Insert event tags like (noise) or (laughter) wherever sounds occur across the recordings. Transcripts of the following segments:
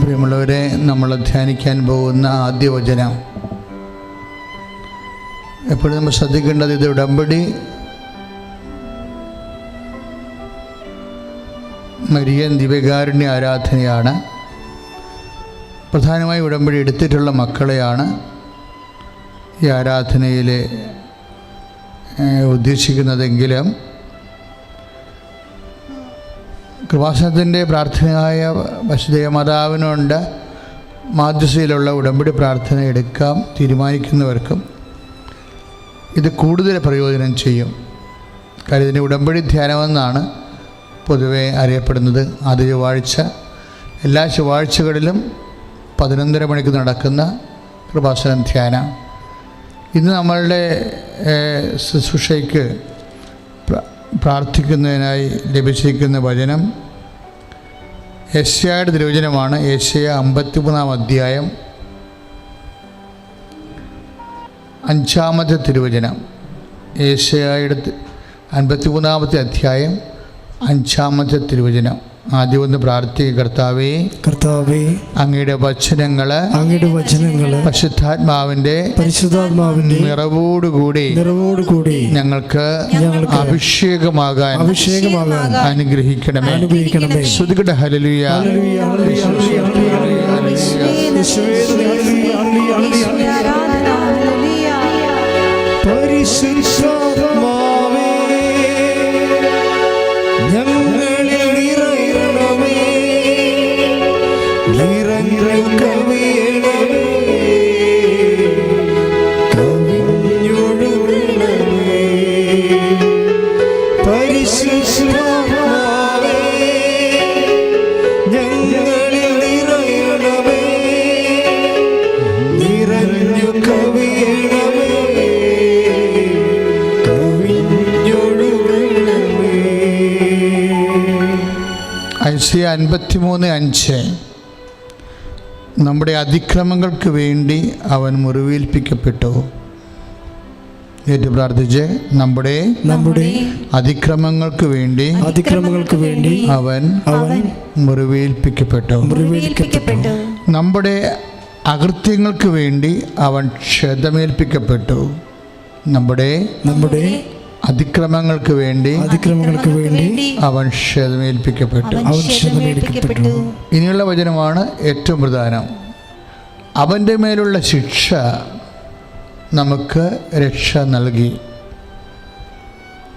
പ്രിയമുള്ളവരെ നമ്മൾ ധ്യാനിക്കാൻ പോകുന്ന ആദ്യ വചനം. എപ്പോഴും നമ്മൾ ശ്രദ്ധിക്കേണ്ടത് ഇത് ഉടമ്പടി. മരിയൻ ദിവ്യകാരുണ്യ ആരാധനയാണ്. പ്രധാനമായി ഉടമ്പടി എടുത്തിട്ടുള്ള മക്കളെയാണ് ഈ ആരാധനയിൽ ഉദ്ദേശിക്കുന്നതെങ്കിലും കൃപാസനത്തിന്റെ പ്രാർത്ഥനയായ വസുദേവ മാതാവിനുണ്ട്. മാധ്യസയിലുള്ള ഉടമ്പടി പ്രാർത്ഥന എടുക്കാം തീരുമാനിക്കുന്നവർക്കും. ഇത് കൂടുതൽ പ്രയോജനം ചെയ്യും. കാര്യം ഇതിന്റെ ഉടമ്പടി ധ്യാനമെന്നാണ് പൊതുവെ അറിയപ്പെടുന്നത്. ആദ്യ ചൊവ്വാഴ്ച എല്ലാ ചൊവ്വാഴ്ചകളിലും പതിനൊന്നര മണിക്ക് നടക്കുന്ന കൃപാസനം ധ്യാനം. ഇന്ന് നമ്മളുടെ ശുശ്രൂഷയ്ക്ക് പ്രാർത്ഥിക്കുന്നതിനായി ലഭിച്ചിരിക്കുന്ന വചനം യശയുടെ തിരുവചനമാണ് യശയ അമ്പത്തിമൂന്നാം അധ്യായം അഞ്ചാമത്തെ തിരുവചനം. ഏഷ്യയുടെ അൻപത്തിമൂന്നാമത്തെ അധ്യായം അഞ്ചാമത്തെ തിരുവചനം. ആദ്യം ഒന്ന് പ്രാർത്ഥിക്കുക കർത്താവേ കർത്താവേ അങ്ങയുടെ വചനങ്ങൾ അങ്ങയുടെ വചനങ്ങൾ പരിശുദ്ധാത്മാവിന്റെ പരിശുദ്ധാത്മാവിന്റെ നിറവോടുകൂടി നിറവോടുകൂടി ഞങ്ങൾക്ക് ഞങ്ങൾക്ക് അഭിഷേകമാകാൻ അഭിഷേകമാകാൻ അനുഗ്രഹിക്കണമേ. അനുഗ്രഹിക്കണമേ. ശ്രുതികട ഹലലുയ ഹല്ലേലൂയ, അൻപത്തി അൻപത്തിമൂന്ന് അഞ്ച്. നമ്മുടെ അതിക്രമങ്ങൾക്ക് വേണ്ടി അവൻ മുറിവേൽപ്പിക്കപ്പെട്ടു. ഏറ്റു പ്രാർത്ഥിച്ച് നമ്മുടെ നമ്മുടെ അതിക്രമങ്ങൾക്ക് വേണ്ടി അതിക്രമങ്ങൾക്ക് വേണ്ടി അവൻ അവൻ മുറിവേൽപ്പിക്കപ്പെട്ടു. മുറിവേൽപ്പിക്കപ്പെട്ടു. നമ്മുടെ അകൃത്യങ്ങൾക്ക് വേണ്ടി അവൻ ക്ഷതമേൽപ്പിക്കപ്പെട്ടു. നമ്മുടെ നമ്മുടെ അതിക്രമങ്ങൾക്ക് വേണ്ടി അതിക്രമങ്ങൾക്ക് വേണ്ടി അവൻ ക്ഷതമേൽപ്പിക്കപ്പെട്ടു. അവൻ ക്ഷതമേൽപ്പിക്കപ്പെട്ടു. ഇനിയുള്ള വചനമാണ് ഏറ്റവും പ്രധാനം. അവന്റെ മേലുള്ള ശിക്ഷ നമുക്ക് രക്ഷ നൽകി.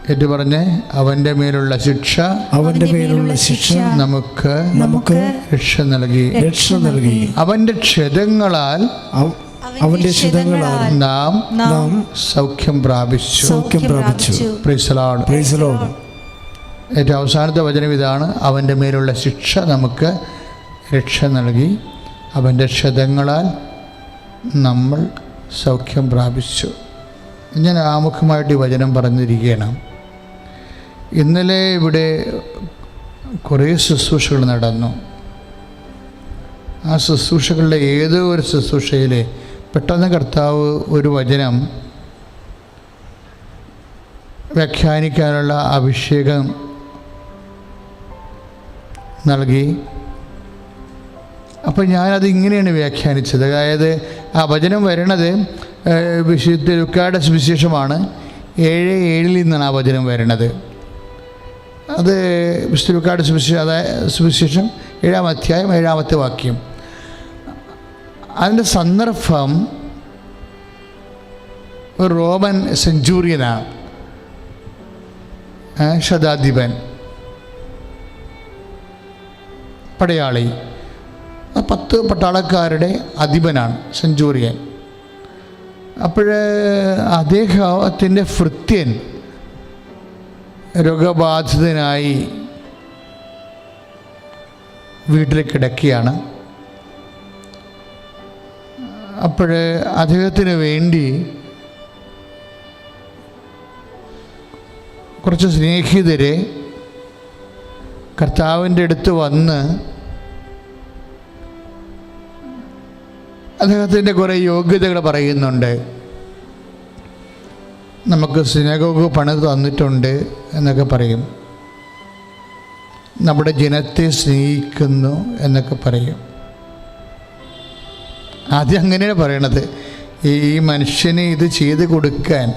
ഏറ്റു പറഞ്ഞേ? അവന്റെ മേലുള്ള ശിക്ഷ അവന്റെ മേലുള്ള ശിക്ഷ നമുക്ക് നമുക്ക് രക്ഷ നൽകി. രക്ഷ നൽകി. അവന്റെ ക്ഷതങ്ങളാൽ അവന്റെ നാം നാം സൗഖ്യം പ്രാപിച്ചു. സൗഖ്യം പ്രാപിച്ചു. ഏറ്റവും അവസാനത്തെ വചനം ഇതാണ്. അവന്റെ മേലുള്ള ശിക്ഷ നമുക്ക് രക്ഷ നൽകി. അവന്റെ ക്ഷതങ്ങളാൽ നമ്മൾ സൗഖ്യം പ്രാപിച്ചു. ഞാൻ ആമുഖമായിട്ട് ഈ വചനം പറഞ്ഞിരിക്കുകയാണ്. ഇന്നലെ ഇവിടെ കുറേ ശുശ്രൂഷകൾ നടന്നു. ആ ശുശ്രൂഷകളുടെ ഏതോ ഒരു ശുശ്രൂഷയിൽ പെട്ടെന്ന് കർത്താവ് ഒരു വചനം വ്യാഖ്യാനിക്കാനുള്ള അഭിഷേകം നൽകി. അപ്പോൾ ഞാനത് ഇങ്ങനെയാണ് വ്യാഖ്യാനിച്ചത്. അതായത് ആ വചനം വരണത് വിശുദ്ധ ലുക്കാട സുവിശേഷമാണ്. ഏഴ് ഏഴിൽ നിന്നാണ് ആ വചനം വരണത്. അത് വിശുദ്ധ ലുക്കാട സുവിശേഷം അതായത് സുവിശേഷം ഏഴാം അധ്യായം ഏഴാമത്തെ വാക്യം. അതിന്റെ സന്ദർഭം ഒരു റോമൻ സെഞ്ചൂറിയനാണ് ശതാധിപൻ പടയാളി. പത്ത് പട്ടാളക്കാരുടെ അധിപനാണ് സെഞ്ചൂറിയൻ. അപ്പോൾ അദ്ദേഹത്തിന്റെ ഭൃത്യൻ രോഗബാധിതനായി വീട്ടിൽ കിടക്കുകയാണ്. അപ്പോൾ അദ്ദേഹത്തിന് വേണ്ടി കുറച്ച് സ്നേഹിതരെ കർത്താവിന്റെ അടുത്ത് വന്ന് അദ്ദേഹത്തിന്റെ കുറേ യോഗ്യതകൾ പറയുന്നുണ്ട്. നമുക്ക് സിനഗോഗ് പണിത് തന്നിട്ടുണ്ട് എന്നൊക്കെ പറയും. നമ്മുടെ ജനത്തെ സ്നേഹിക്കുന്നു എന്നൊക്കെ പറയും. ആദ്യം അങ്ങനെയാണ് പറയണത്. ഈ മനുഷ്യന് ഇത് ചെയ്ത് കൊടുക്കാൻ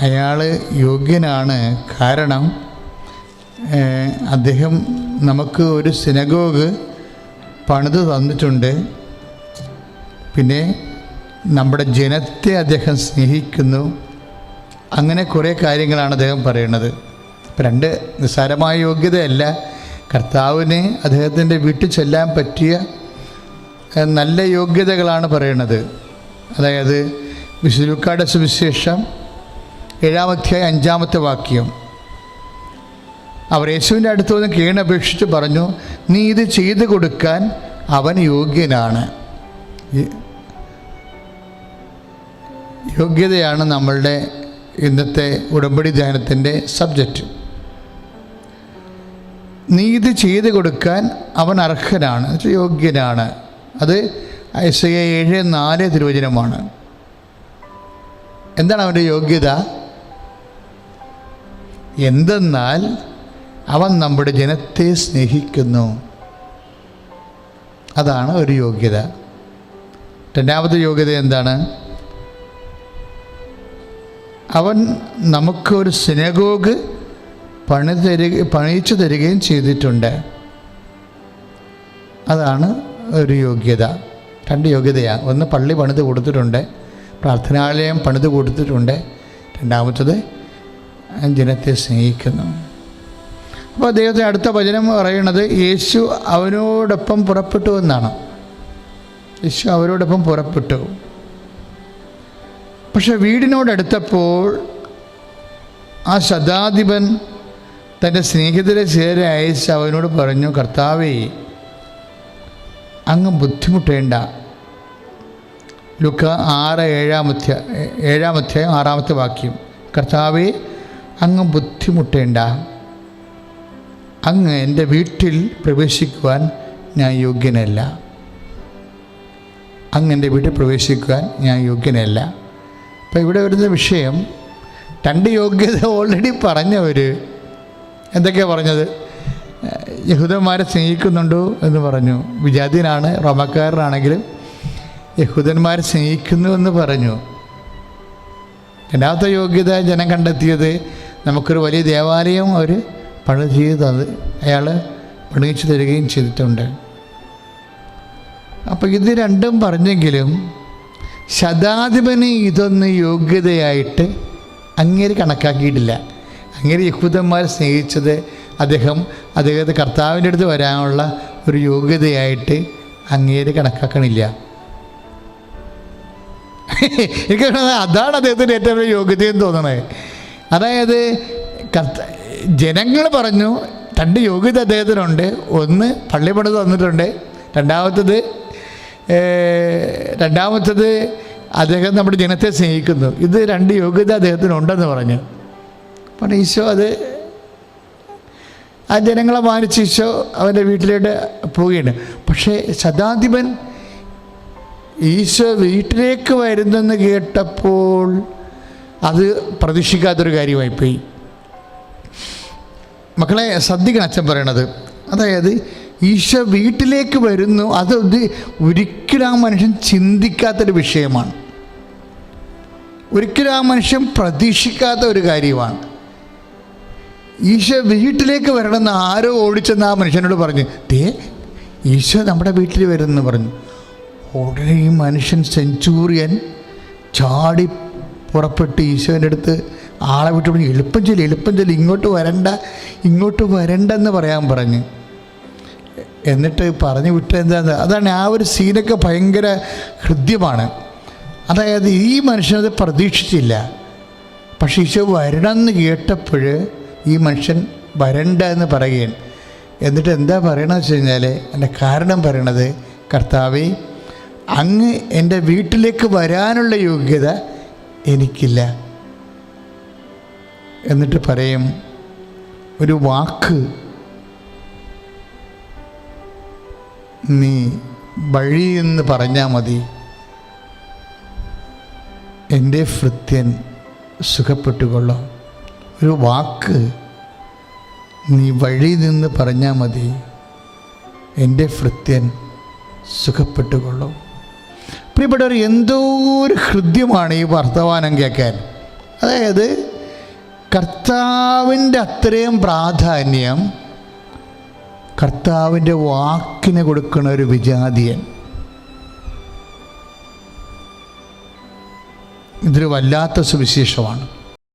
അയാൾ യോഗ്യനാണ് കാരണം അദ്ദേഹം നമുക്ക് ഒരു സിനഗോഗ് പണിത് തന്നിട്ടുണ്ട്. പിന്നെ നമ്മുടെ ജനത്തെ അദ്ദേഹം സ്നേഹിക്കുന്നു. അങ്ങനെ കുറേ കാര്യങ്ങളാണ് അദ്ദേഹം പറയുന്നത് രണ്ട് നിസ്സാരമായ യോഗ്യതയല്ല. കർത്താവിന് അദ്ദേഹത്തിന്റെ വീട്ടിൽ ചെല്ലാൻ പറ്റിയ നല്ല യോഗ്യതകളാണ് പറയുന്നത്. അതായത് വിശുലുക്കാട് സുവിശേഷം ഏഴാമധ്യായ അഞ്ചാമത്തെ വാക്യം. അവർ യേശുവിന്റെ അടുത്ത് വന്ന് കീണപേക്ഷിച്ച് പറഞ്ഞു നീ ഇത് ചെയ്തു കൊടുക്കാൻ അവൻ യോഗ്യനാണ്. യോഗ്യതയാണ് നമ്മളുടെ ഇന്നത്തെ ഉടമ്പടി ധ്യാനത്തിന്റെ സബ്ജക്റ്റ്. നീ ഇത് ചെയ്തു കൊടുക്കാൻ അവൻ അർഹനാണ് യോഗ്യനാണ്. അത് എസ് എ ഏഴ് നാല് തിരുവചനമാണ്. എന്താണ് അവന്റെ യോഗ്യത? എന്തെന്നാൽ അവൻ നമ്മുടെ ജനത്തെ സ്നേഹിക്കുന്നു. അതാണ് ഒരു യോഗ്യത. രണ്ടാമത്തെ യോഗ്യത എന്താണ്? അവൻ നമുക്ക് ഒരു സിനഗോഗ് പണി തരിക പണിയിച്ചു തരികയും ചെയ്തിട്ടുണ്ട്. അതാണ് ഒരു യോഗ്യത രണ്ട് യോഗ്യതയാണ് ഒന്ന് പള്ളി പണിത് കൊടുത്തിട്ടുണ്ട് പ്രാർത്ഥനാലയം പണിത് കൊടുത്തിട്ടുണ്ട്. രണ്ടാമത്തത് ജനത്തെ സ്നേഹിക്കുന്നു. അപ്പോൾ അദ്ദേഹത്തെ അടുത്ത വചനം പറയുന്നത് യേശു അവനോടൊപ്പം പുറപ്പെട്ടു എന്നാണ്. യേശു അവരോടൊപ്പം പുറപ്പെട്ടു. പക്ഷെ വീടിനോടടുത്തപ്പോൾ ആ ശതാധിപൻ തന്റെ സ്നേഹിതരെ ചേരെ അയച്ച് അവനോട് പറഞ്ഞു കർത്താവേ അങ്ങ് ബുദ്ധിമുട്ടേണ്ട. ലുക്ക ആറ് ഏഴാമധ്യ ഏഴാമധ്യായം ആറാമത്തെ വാക്യം. കർത്താവെ അങ്ങ് ബുദ്ധിമുട്ടേണ്ട. അങ്ങ് എന്റെ വീട്ടിൽ പ്രവേശിക്കുവാൻ ഞാൻ യോഗ്യനല്ല. അങ്ങ് എന്റെ വീട്ടിൽ പ്രവേശിക്കുവാൻ ഞാൻ യോഗ്യനല്ല. അപ്പോൾ ഇവിടെ വരുന്ന വിഷയം രണ്ട് യോഗ്യത (laughs) ഓൾറെഡി പറഞ്ഞവർ എന്തൊക്കെയാണ് പറഞ്ഞത്? യഹൂദന്മാരെ സ്നേഹിക്കുന്നുണ്ടോ എന്ന് പറഞ്ഞു. വിജാതിനാണ് റോമക്കാരനാണെങ്കിലും യഹൂദന്മാരെ സ്നേഹിക്കുന്നു എന്ന് പറഞ്ഞു. രണ്ടാമത്തെ യോഗ്യത ജനം കണ്ടെത്തിയത് നമുക്കൊരു വലിയ ദേവാലയം അവർ പണി ചെയ്ത് തത് അയാൾ പണിയിച്ചു തരികയും ചെയ്തിട്ടുണ്ട്. അപ്പോൾ ഇത് രണ്ടും പറഞ്ഞെങ്കിലും ശതാധിപന് ഇതൊന്ന് യോഗ്യതയായിട്ട് അങ്ങേര് കണക്കാക്കിയിട്ടില്ല. അങ്ങേര് യഹൂദന്മാർ സ്നേഹിച്ചത് അദ്ദേഹം അദ്ദേഹത്തെ കർത്താവിന്റെ അടുത്ത് വരാനുള്ള ഒരു യോഗ്യതയായിട്ട് അങ്ങേര് കണക്കാക്കണില്ല. എനിക്ക് അതാണ് അദ്ദേഹത്തിന്റെ ഏറ്റവും വലിയ യോഗ്യതയെന്ന് തോന്നണേ അതായത് കർത്ത ജനങ്ങൾ പറഞ്ഞു രണ്ട് യോഗ്യത അദ്ദേഹത്തിനുണ്ട്. ഒന്ന് പള്ളി പണിത് തന്നിട്ടുണ്ട്. രണ്ടാമത്തത് രണ്ടാമത്തത് അദ്ദേഹം നമ്മുടെ ജനത്തെ സ്നേഹിക്കുന്നു. ഇത് രണ്ട് യോഗ്യത അദ്ദേഹത്തിനുണ്ടെന്ന് പറഞ്ഞു. അപ്പോൾ ഈശോ അത് ആ ജനങ്ങളെ മാനിച്ച് ഈശോ അവന്റെ വീട്ടിലോട്ട് പോവുകയാണ്. പക്ഷേ ശതാധിപൻ ഈശോ വീട്ടിലേക്ക് വരുന്നെന്ന് കേട്ടപ്പോൾ അത് പ്രതീക്ഷിക്കാത്തൊരു കാര്യമായിപ്പോയി. മക്കളെ ശ്രദ്ധിക്കണം അച്ഛൻ പറയണത് അതായത് ഈശോ വീട്ടിലേക്ക് വരുന്നു അത് ഒരിക്കലും ആ മനുഷ്യൻ ചിന്തിക്കാത്തൊരു വിഷയമാണ്. ഒരിക്കലും ആ മനുഷ്യൻ പ്രതീക്ഷിക്കാത്ത ഒരു കാര്യമാണ്. ഈശോ വീട്ടിലേക്ക് വരണമെന്ന് ആരോ ഓടിച്ചെന്ന് ആ മനുഷ്യനോട് പറഞ്ഞു ദേ ഈശോ നമ്മുടെ വീട്ടിൽ വരുമെന്ന് പറഞ്ഞു. ഉടനെ ഈ മനുഷ്യൻ സെഞ്ചൂറിയൻ ചാടി പുറപ്പെട്ട് ഈശോന്റെ അടുത്ത് ആളെ വിട്ടു പറഞ്ഞു എളുപ്പം ചെല്ലി എളുപ്പം ചെല്ലി ഇങ്ങോട്ട് വരണ്ട ഇങ്ങോട്ട് വരണ്ടെന്ന് പറയാൻ പറഞ്ഞു. എന്നിട്ട് പറഞ്ഞു വിട്ടെന്താ അതാണ് ആ ഒരു സീനൊക്കെ ഭയങ്കര ഹൃദ്യമാണ്. അതായത് ഈ മനുഷ്യനത് പ്രതീക്ഷിച്ചില്ല. പക്ഷേ ഈശോ വരണമെന്ന് കേട്ടപ്പോൾ ഈ മനുഷ്യൻ വരണ്ട എന്ന് പറയുകയാണ്. എന്നിട്ട് എന്താ പറയണമെന്ന് വെച്ച് കഴിഞ്ഞാൽ എന്റെ കാരണം പറയണത് കർത്താവെ അങ്ങ് എന്റെ വീട്ടിലേക്ക് വരാനുള്ള യോഗ്യത എനിക്കില്ല. എന്നിട്ട് പറയും ഒരു വാക്ക് നീ വഴി എന്ന് പറഞ്ഞാൽ മതി. എന്റെ ഭൃത്യൻ സുഖപ്പെട്ടുകൊള്ളും. ഒരു വാക്ക് നീ വഴി നിന്ന് പറഞ്ഞാൽ മതി. എന്റെ ഭൃത്യൻ സുഖപ്പെട്ടുകൊള്ളും. പ്രിയപ്പെട്ടവർ എന്തോ ഒരു ഹൃദ്യമാണ് ഈ വർത്തമാനം കേൾക്കാൻ. അതായത് കർത്താവിന്റെ അത്രയും പ്രാധാന്യം കർത്താവിന്റെ വാക്കിന് കൊടുക്കുന്ന ഒരു വിജാതിയൻ. ഇതൊരു വല്ലാത്ത സുവിശേഷമാണ്.